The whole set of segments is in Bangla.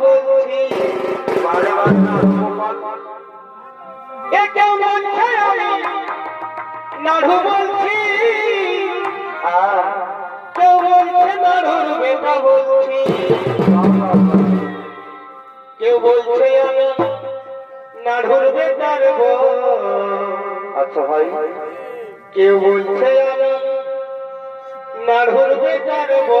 হচ্ছি কেউ বলছে আমি নাড়ু বলছি। কেউ বলছে নাড়ুর বেটা বলছি কেউ বলছে আমি নাড়ুর বেটার আচ্ছা ভাই। কেউ বলছে আমি নাড়ুর বেটার ও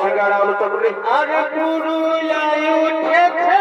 সিঙ্গারা আলু চন্দ্রী আরে উঠেছে।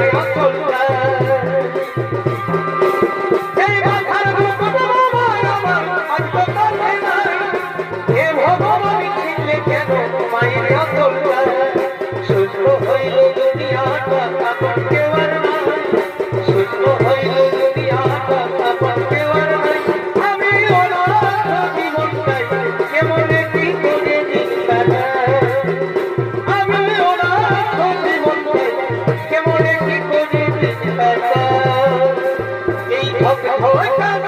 অন্তর thôi thôi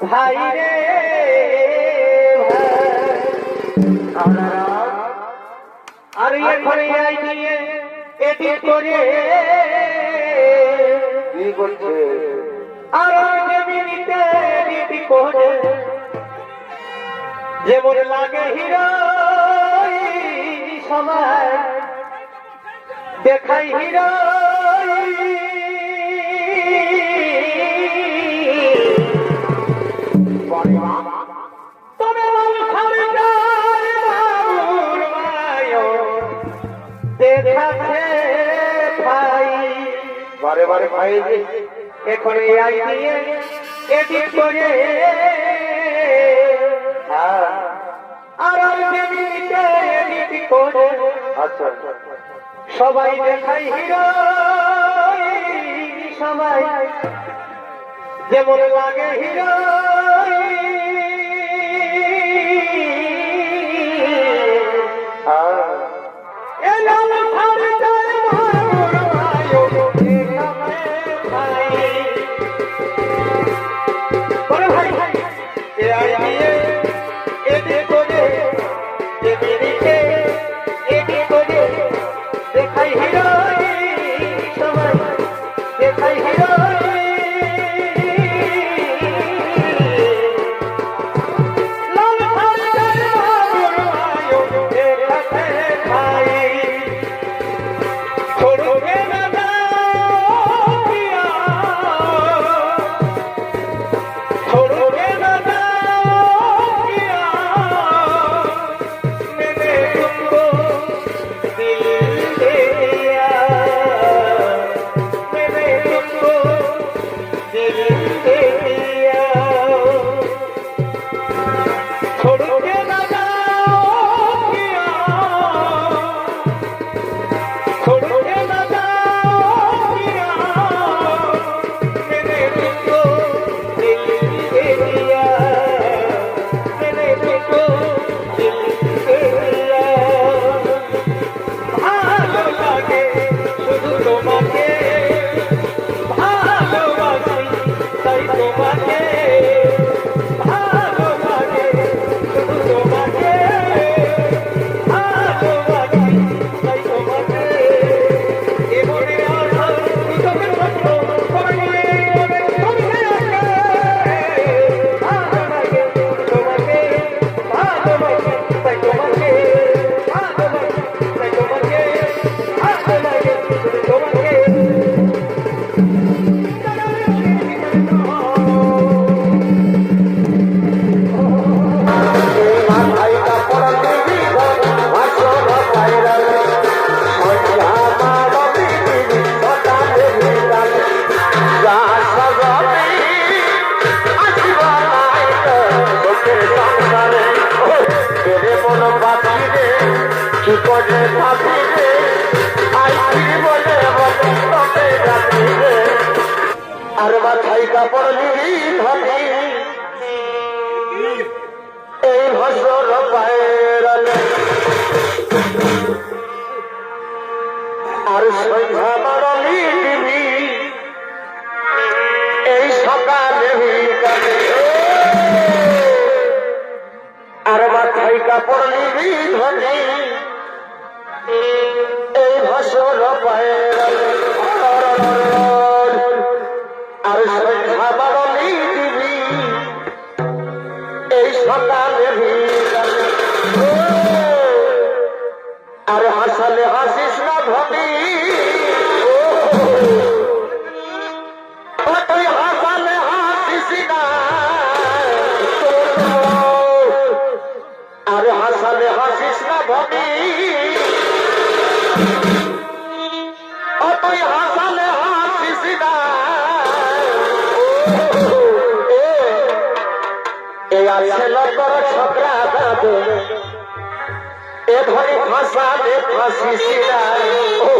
ভাই। রে আর এখন নিয়ে করে আর এটি করে। যেমন লাগে হিরো সময় দেখাই হিরো আছে ভাই। বারে বারে ভাই, এখন এআই নিয়ে এডিট করে। হ্যাঁ। আর এডিট করে। আচ্ছা। সবাই দেখাই হিরো। সবাই। যেমন লাগে হিরো। বিপদে আর মাথায় এই হসর পায়রালে আর সন্ধ্যা মারলি দিবি এই সকালে আর মাথায় কাপড় নিবি ধনী এই ভাষণ পায়ের আর সন্ধ্যা বাড়লি দিবি। এই সকালে আর হাসালে হাসিস না ভাবি। এ আছে লকর ছোকরা দাদু এ ধরে ফাঁসালে ফাঁসিছিলা ও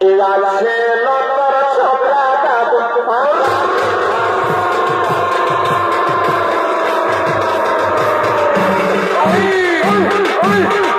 এ আছে লকর ছোকরা দাদু Oh,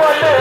বলে